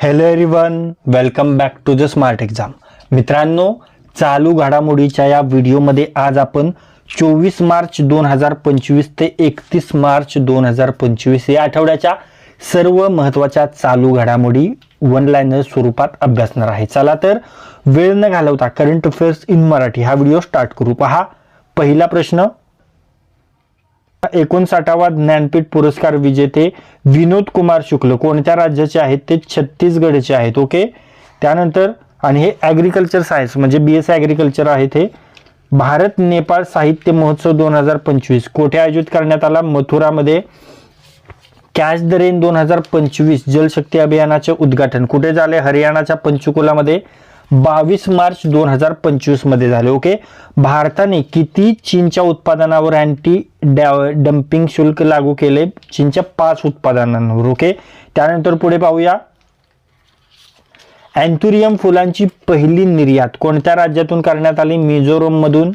Hello everyone welcome back to the smart exam मित्रांनो चालू घडामोडीच्या या व्हिडिओमध्ये आज आपण चोवीस मार्च दोन हजार पंचवीस ते एकतीस मार्च दोन हजार पंचवीस या आठवड्याच्या सर्व महत्त्वाच्या चालू घडामोडी वन लाईनर स्वरूपात अभ्यासणार आहे. चला तर वेळ न घालवता करंट अफेअर्स इन मराठी हा व्हिडिओ स्टार्ट करू. पहा पहिला प्रश्न एकोणसाठावा ज्ञानपीठ पुरस्कार विजेते विनोद कुमार शुक्ल. कोणत्या राज्याचे आहेत ते छत्तीसगडचे आहेत ओके? त्यानंतर आणि हे ॲग्रिकल्चर सायन्स म्हणजे बी एस ॲग्रिकल्चर आहेत हे. भारत नेपाळ साहित्य महोत्सव दोन हजार पंचवीस. कोठे आयोजित करण्यात आला? मथुरामध्ये. कॅच द रेन दोन हजार पंचवीस जलशक्ती अभियानाचे उद्घाटन. कुठे झाले? हरियाणाच्या पंचकुलामध्ये. बावीस मार्च दोन हजार पंचवीसमध्ये झाले ओके? भारताने किती चीनच्या उत्पादनावर अँटी डम्पिंग शुल्क लागू केले? चीनच्या पाच उत्पादनांवर ओके? त्यानंतर पुढे पाहूया. अँथुरियम फुलांची पहिली निर्यात कोणत्या राज्यातून करण्यात आली? मिझोरममधून.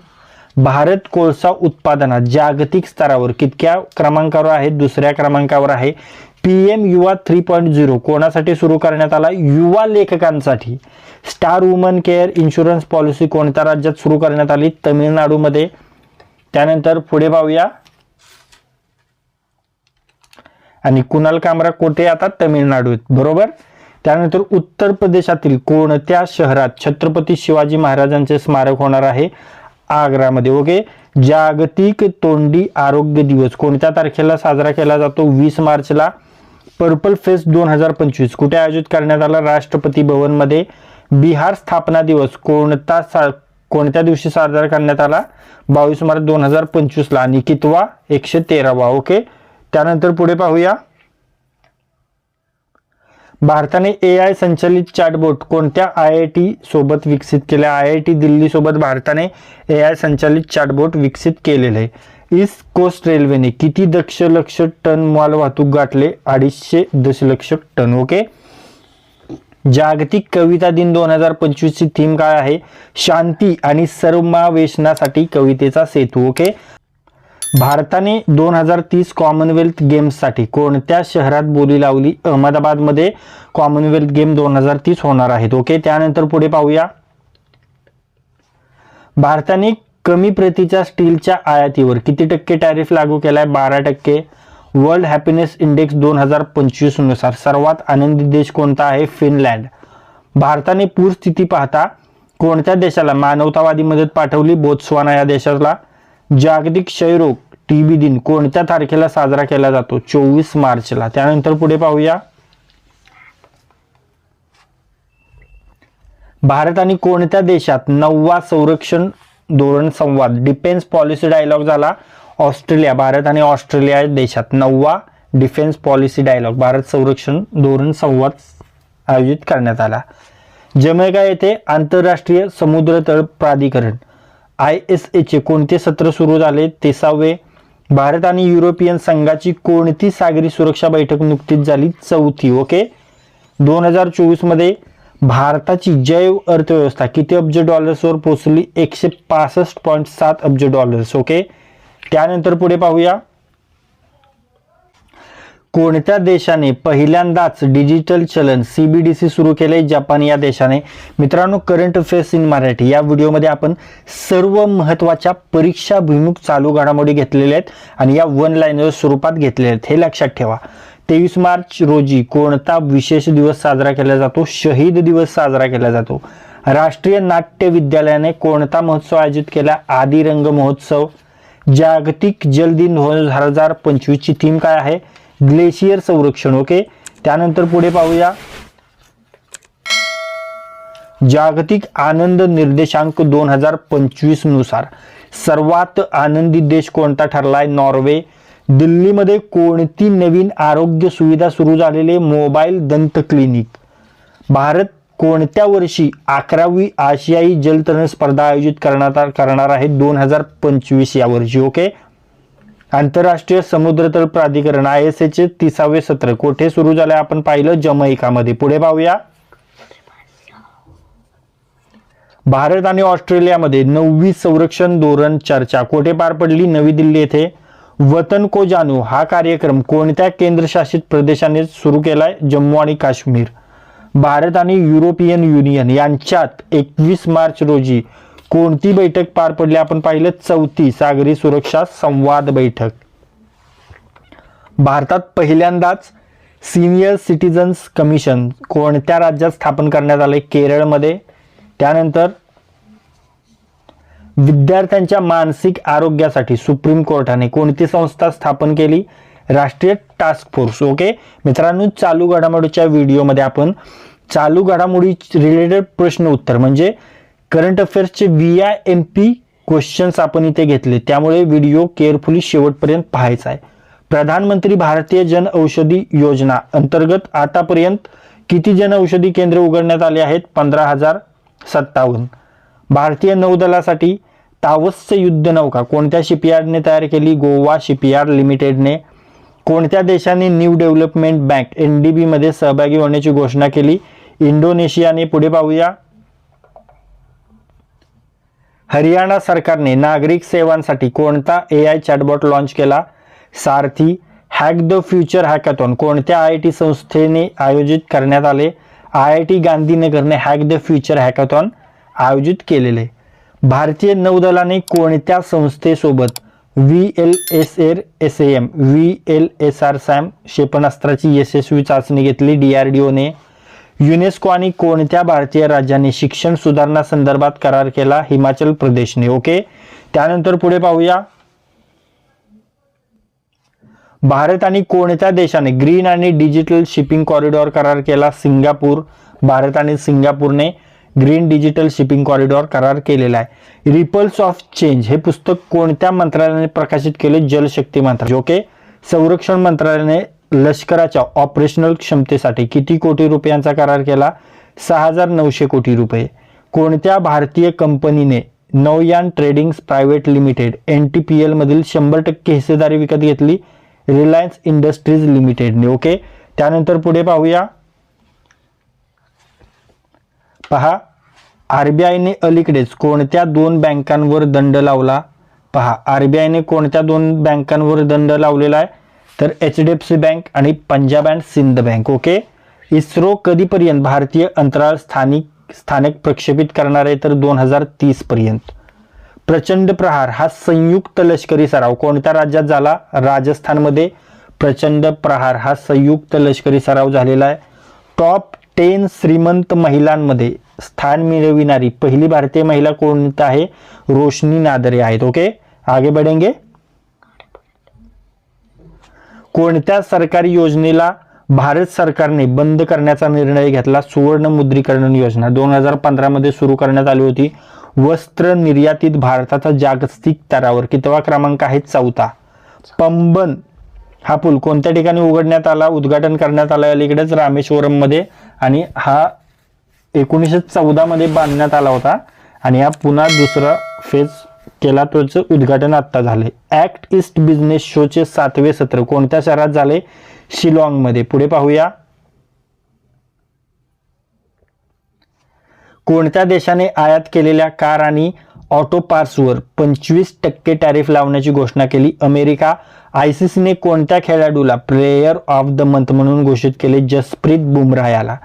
भारत कोळसा उत्पादनात जागतिक स्तरावर कितक्या क्रमांकावर आहे? दुसऱ्या क्रमांकावर आहे. P M Yuva three point zero कोणासाठी सुरू करण्यात आला? युवा लेखकांसाठी. Star woman care insurance policy कोणत्या राज्यात सुरू करण्यात आली? तमिळनाडूमध्ये. त्यानंतर पुढे पाहूया. आणि कुणाल कामरा कोठे? आता तमिळनाडूत. बरोबर? त्यानंतर उत्तर प्रदेशातील कोणत्या शहरात छत्रपती शिवाजी महाराजांचे स्मारक होणार आहे? आग्रामध्ये. ओके? जागतिक तोंडी आरोग्य दिवस कोणत्या तारखेला साजरा केला जातो? वीस मार्चला. पर्पल फेस्ट दोन हजार पंचवीस कुठे आयोजित करण्यात आला राष्ट्रपती भवनमध्ये? बिहार स्थापना दिवस कोणता सा कोणत्या दिवशी साजरा करण्यात आला? बावीस मार्च दोन हजार पंचवीसला आणि कितवा एकशे तेरावा ओके? त्यानंतर पुढे पाहूया. भारताने ए आय संचलित चॅटबोट कोणत्या आय आय टी सोबत विकसित केले आय आय टी दिल्ली सोबत भारताने ए आय संचलित चॅटबोट विकसित केलेले. आहे ईस्ट कोस्ट रेल्वेने किती दशलक्ष टन माल वाहतूक गाठले? अडीचशे दशलक्ष टन ओके? जागतिक कविता दिन दोन हजार पंचवीस ची थीम काय आहे? शांती आणि समावेशनासाठी कवितेचा सेतू ओके? भारताने दोन हजार तीस कॉमनवेल्थ गेम्ससाठी कोणत्या शहरात बोली लावली? अहमदाबादमध्ये कॉमनवेल्थ गेम दोन हजार तीस होणार आहेत ओके? त्यानंतर पुढे पाहूया. भारताने कमी प्रतीच्या स्टीलच्या आयातीवर किती टक्के टॅरिफ लागू केलाय? बारा टक्के. वर्ल्ड हॅपीनेस इंडेक्स दोन हजार पंचवीसनुसार सर्वात आनंदी देश कोणता आहे? फिनलँड. भारताने पूरस्थिती पाहता कोणत्या देशाला मानवतावादी मदत पाठवली? बोत्सवाना या देशाला. जागतिक क्षयरोग टीबी दिन कोणत्या तारखेला साजरा केला जातो? चोवीस मार्चला. त्यानंतर पुढे पाहूया. भारत आणि कोणत्या देशात नववा संरक्षण धोरण संवाद डिफेन्स पॉलिसी डायलॉग झाला. ऑस्ट्रेलिया भारत आणि ऑस्ट्रेलिया देशात नववा डिफेन्स पॉलिसी डायलॉग भारत संरक्षण धोरण संवाद आयोजित करण्यात आला. जमैका येथे आंतरराष्ट्रीय समुद्र तळ प्राधिकरण आय एस एचे कोणते सत्र सुरू झाले तेसावे भारत आणि युरोपियन संघाची कोणती सागरी सुरक्षा बैठक नुकतीच झाली? चौथी ओके दोन हजार चोवीसमध्ये भारताची जैव अर्थव्यवस्था किती अब्ज डॉलर्सवर पोहोचली? एकशे पासष्ट पॉईंट सात अब्ज डॉलर्स ओके? त्यानंतर पुढे पाहूया. कोणत्या देशाने पहिल्यांदाच डिजिटल चलन सीबीडीसी सुरू केले जपान या देशाने. मित्रांनो करंट अफेअर्स इन मराठी या व्हिडिओमध्ये आपण सर्व महत्त्वाच्या परीक्षाभिमुख चालू घडामोडी घेतलेल्या आहेत आणि या वन लाईनर स्वरूपात घेतलेल्या आहेत. हे लक्षात ठेवा. तेवीस मार्च रोजी कोणता विशेष दिवस साजरा केला जातो? शहीद दिवस साजरा केला जातो. राष्ट्रीय नाट्य विद्यालयाने कोणता महोत्सव आयोजित केला? आदिरंग महोत्सव. जागतिक जल दिन दोन हजार पंचवीसची थीम काय आहे? ग्लेशियर संरक्षण ओके? त्यानंतर पुढे पाहूया. जागतिक आनंद निर्देशांक दोन हजार पंचवीसनुसार सर्वात आनंदी देश कोणता ठरलाय? नॉर्वे. दिल्लीमध्ये कोणती नवीन आरोग्य सुविधा सुरू झालेले मोबाईल दंत क्लिनिक? भारत कोणत्या वर्षी अकरावी आशियाई जलतरण स्पर्धा आयोजित करण्यात करणार आहे? दोन हजार पंचवीस या वर्षी ओके? आंतरराष्ट्रीय समुद्रतळ प्राधिकरण आय एस एचे तिसावे सत्र कोठे सुरू झाले? आपण पाहिलं जमैकामध्ये. पुढे पाहूया. भारत आणि ऑस्ट्रेलियामध्ये नववी संरक्षण धोरण चर्चा कोठे पार पडली? नवी दिल्ली येथे. वतन को जानू हा कार्यक्रम कोणत्या केंद्रशासित प्रदेशाने सुरू केलाय? जम्मू आणि काश्मीर. भारत आणि युरोपियन युनियन यांच्यात एकवीस मार्च रोजी कोणती बैठक पार पडली? आपण पाहिलं चौथी सागरी सुरक्षा संवाद बैठक. भारतात पहिल्यांदाच सिनियर सिटीजन्स कमिशन कोणत्या राज्यात स्थापन करण्यात आले केरळमध्ये. त्यानंतर विद्यार्थ्यांच्या मानसिक आरोग्यासाठी सुप्रीम कोर्टाने कोणती संस्था स्थापन केली? राष्ट्रीय टास्क फोर्स ओके मित्रांनो चालू घडामोडीच्या व्हिडिओमध्ये आपण चालू घडामोडी रिलेटेड प्रश्न उत्तर म्हणजे current अफेअर्सचे V I M P questions आपण इथे घेतले. त्यामुळे व्हिडिओ केअरफुली शेवटपर्यंत पाहायचा आहे. प्रधानमंत्री भारतीय जन औषधी योजना अंतर्गत आतापर्यंत किती जन औषधी केंद्र उघडण्यात आले आहेत? पंधरा हजार सत्तावन्न. भारतीय नौदलासाठी तावस्य युद्धनौका कोणत्या शिपयार्डने तयार केली? गोवा शिपयार्ड लिमिटेडने. कोणत्या देशाने new development bank N D बीमध्ये सहभागी होण्याची घोषणा केली? इंडोनेशियाने पुढे पाहूया. हरियाणा सरकारने नागरिक सेवांसाठी कोणता ए आय चॅटबॉट लॉन्च केला? Sarathi hack the future hackathon कोणत्या आय आय टी संस्थेने आयोजित करण्यात आले? आय आय टी गांधीनगरने हॅक द फ्युचर हॅकॅथॉन आयोजित केलेले. भारतीय नौदलाने कोणत्या संस्थेसोबत V L S R S A M V L S R SAM क्षेपणास्त्राची यशस्वी चाचणी घेतली. डी आर डी ओने युनेस्को आणि कोणत्या भारतीय राज्याने शिक्षण सुधारणा संदर्भात करार केला. हिमाचल प्रदेशने. ओके? त्यानंतर पुढे पाहूया. भारत आणि कोणत्या देशाने ग्रीन आणि डिजिटल शिपिंग कॉरिडॉर करार केला. सिंगापूर भारत आणि सिंगापूरने ग्रीन डिजिटल शिपिंग कॉरिडॉर करार केलेला आहे. रिपल्स ऑफ चेंज हे पुस्तक कोणत्या मंत्रालयाने प्रकाशित केले? जलशक्ती मंत्रालय. ओके संरक्षण मंत्रालयाने लष्कराच्या ऑपरेशनल क्षमतेसाठी किती कोटी रुपयांचा करार केला? सहा हजार नऊशे कोटी रुपये. कोणत्या भारतीय कंपनीने Navayan tradings private limited N T P एलमधील शंभर टक्के हिस्सेदारी विकत घेतली? रिलायन्स इंडस्ट्रीज लिमिटेडने. ओके? त्यानंतर पुढे पाहूया. पहा. आरबीआयने अलीकडेच कोणत्या दोन बँकांवर दंड लावला? पहा आरबीआयने कोणत्या दोन बँकांवर दंड लावलेला आहे? तर H D F C bank आणि Punjab and Sindh bank okay? ISRO कधीपर्यंत भारतीय अंतराळ स्थानिक स्थानक प्रक्षेपित करणार आहे? तर दोन हजार तीस पर्यंत प्रचंड प्रहार हा संयुक्त लष्करी सराव कोणत्या राज्यात झाला? राजस्थानमध्ये प्रचंड प्रहार हा संयुक्त लष्करी सराव झालेला आहे. टॉप टेन श्रीमंत महिलांमध्ये स्थान मिळविणारी पहिली भारतीय महिला कोणत आहे? रोशनी नादरे आहेत ओके? आगे बढ़ेंगे. कोणत्या सरकारी योजनेला भारत सरकारने बंद करण्याचा निर्णय घेतला? सुवर्ण मुद्रीकरण योजना. दोन हजार पंधरामध्ये सुरू करण्यात आली होती. वस्त्र निर्यातीत भारताचा जागतिक स्तरावर कितवा क्रमांक आहे? चौथा. पंबन हा पूल कोणत्या ठिकाणी उघडण्यात आला उद्घाटन करण्यात आला अलीकडेच रामेश्वरममध्ये आणि हा एकोणीसशे चौदा मध्ये बांधण्यात आला होता. आणि हा पुन्हा दुसरा फेज केला त्याचं उद्घाटन आता झाले ॲक्ट ईस्ट बिझनेस शोचे सातवे सत्र कोणत्या शहरात झाले शिलाँगमध्ये. पुढे पाहूया. कोणत्या देशाने आयात केलेल्या कार आणि ऑटो पार्ट्सवर पंचवीस टक्के टॅरिफ लावण्याची घोषणा केली? अमेरिका आयसीसीने कोणत्या खेळाडूला प्लेयर ऑफ द मंथ म्हणून घोषित केले जसप्रीत बुमराह याला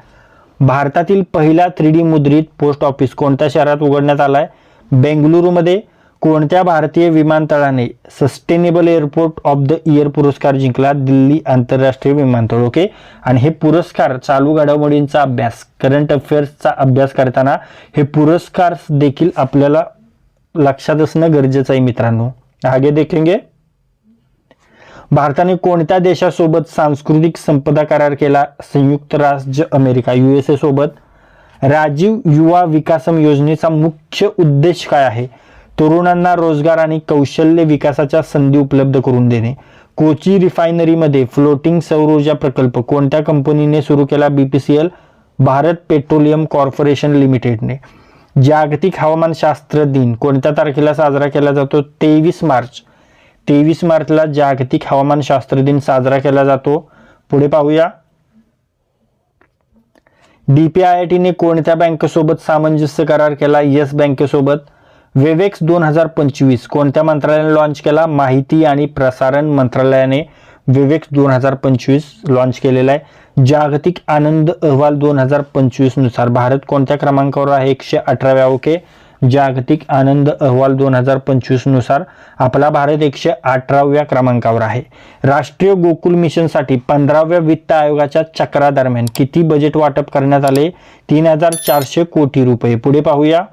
भारतातील पहिला थ्री डी मुद्रित पोस्ट ऑफिस कोणत्या शहरात उघडण्यात आलाय? बेंगलुरूमध्ये कोणत्या भारतीय विमानतळाने sustainable airport of the year पुरस्कार जिंकला? दिल्ली आंतरराष्ट्रीय विमानतळ ओके आणि हे पुरस्कार चालू घडामोडींचा अभ्यास करंट अफेअर्सचा अभ्यास करताना हे पुरस्कार देखील आपल्याला लक्षात असणं गरजेचं आहे मित्रांनो. आगे देखेंगे. भारताने कोणत्या देशासोबत सांस्कृतिक संपदा करार केला? संयुक्त राष्ट्र अमेरिका युएसए सोबत. राजीव युवा विकासम योजनेचा मुख्य उद्देश काय आहे? तरुणांना रोजगार आणि कौशल्य विकासाच्या संधी उपलब्ध करून देणे. कोची रिफायनरीमध्ये फ्लोटिंग सौर ऊर्जा प्रकल्प कोणत्या कंपनीने सुरू केला? बीपीसीएल भारत पेट्रोलियम कॉर्पोरेशन लिमिटेडने. जागतिक हवामानशास्त्र दिन कोणत्या तारखेला साजरा केला जातो? तेवीस मार्च. तेवीस मार्चला जागतिक हवामानशास्त्र दिन साजरा केला जातो. पुढे पाहूया. डीपीआयआयटीने कोणत्या बँकेसोबत सामंजस्य करार केला? येस बँकेसोबत. वेवेक्स दोन हजार पंचवीस कोणत्या मंत्रालयाने लॉन्च केला? माहिती आणि प्रसारण मंत्रालयाने विवेक्स दोन हजार पंचवीस लॉन्च केलेला आहे. जागतिक आनंद अहवाल दोन हजार पंचवीसनुसार भारत कोणत्या क्रमांकावर आहे? एकशे अठराव्या ओके. जागतिक आनंद अहवाल दोन हजार पंचवीसनुसार आपला भारत एकशे अठराव्या क्रमांकावर आहे. राष्ट्रीय गोकुल मिशनसाठी पंधराव्या वित्त आयोगाच्या चक्रादरम्यान किती बजेट वाटप करण्यात आले? तीन हजार चारशे कोटी रुपये. पुढे पाहूया.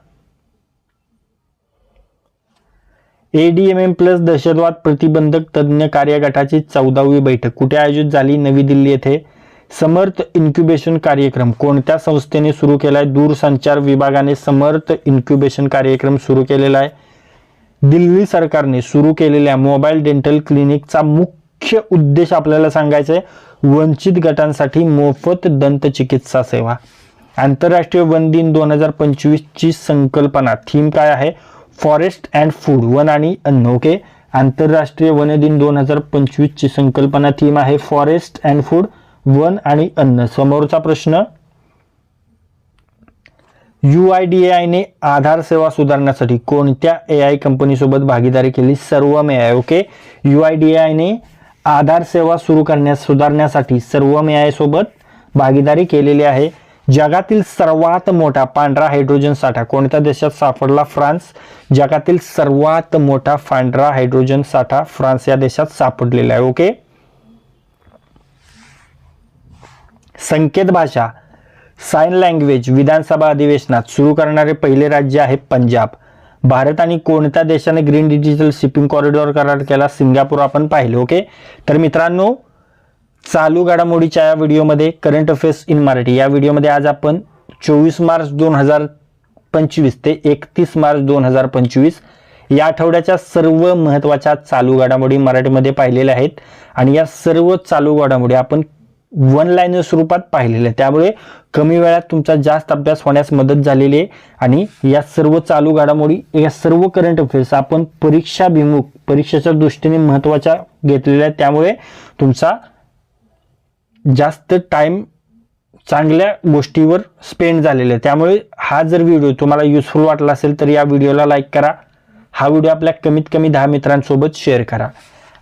एडीएमएम प्लस दहशतवाद प्रतिबंधक तज्ज्ञ कार्यगटाची चौदावी बैठक कुठे आयोजित झाली? नवी दिल्ली येथे. समर्थ इन्क्युबेशन कार्यक्रम. कोणत्या संस्थेने सुरू केला आहे दूरसंचार विभागाने समर्थ इन्क्युबेशन कार्यक्रम सुरू केलेला आहे. दिल्ली सरकारने सुरू केलेल्या मोबाईल डेंटल क्लिनिकचा मुख्य उद्देश आपल्याला सांगायचा आहे वंचित गटांसाठी मोफत दंतचिकित्सा सेवा. आंतरराष्ट्रीय वन दिन दोन हजार पंचवीसची संकल्पना. थीम काय आहे? फॉरेस्ट अँड फूड वन आणि अन्न ओके? आंतरराष्ट्रीय वन दिन दोन हजार पंचवीसची संकल्पना थीम आहे फॉरेस्ट अँड फूड. वन आणि अन्न. समोरचा प्रश्न यू आय डी आयने आधार सेवा सुधारण्यासाठी कोणत्या ए आय कंपनीसोबत भागीदारी केली? Sarvam A I okay U I D आयने Aadhaar सेवा सुरू करण्यास सुधारण्यासाठी सर्वम ए आय सोबत भागीदारी केलेली आहे. जगातील सर्वात मोठा पांढरा हायड्रोजन साठा कोणत्या देशात सापडला? फ्रान्स. जगातील सर्वात मोठा पांढरा हायड्रोजन साठा फ्रान्स या देशात सापडलेला आहे ओके संकेत भाषा साइन लँग्वेज विधानसभा अधिवेशनात सुरू करणारे पहिले राज्य आहे पंजाब. भारत आणि कोणत्या देशाने ग्रीन डिजिटल शिपिंग कॉरिडॉर करार केला सिंगापूर आपण पाहिले ओके तर मित्रांनो चालू घडामोडीच्या या व्हिडिओमध्ये करंट अफेअर्स इन मराठी. या व्हिडिओमध्ये आज आपण चोवीस मार्च दोन हजार पंचवीस ते एकतीस मार्च दोन हजार पंचवीस या आठवड्याच्या सर्व महत्त्वाच्या चालू घडामोडी मराठीमध्ये पाहिलेल्या आहेत. आणि या सर्व चालू घडामोडी आपण वन लाईन स्वरूपात पाहिलेलं आहे. त्यामुळे कमी वेळात तुमचा जास्त अभ्यास होण्यास मदत झालेली आहे. आणि या सर्व चालू घडामोडी या सर्व करंट अफेअर्स आपण परीक्षाभिमुख परीक्षेच्या दृष्टीने महत्त्वाच्या घेतलेल्या आहेत. त्यामुळे तुमचा जास्त टाईम चांगल्या गोष्टीवर स्पेंड झालेला आहे. त्यामुळे हा जर व्हिडिओ तुम्हाला युजफुल वाटला असेल तर या व्हिडिओला लाईक करा. हा व्हिडिओ आपल्या कमीत कमी दहा मित्रांसोबत शेअर करा.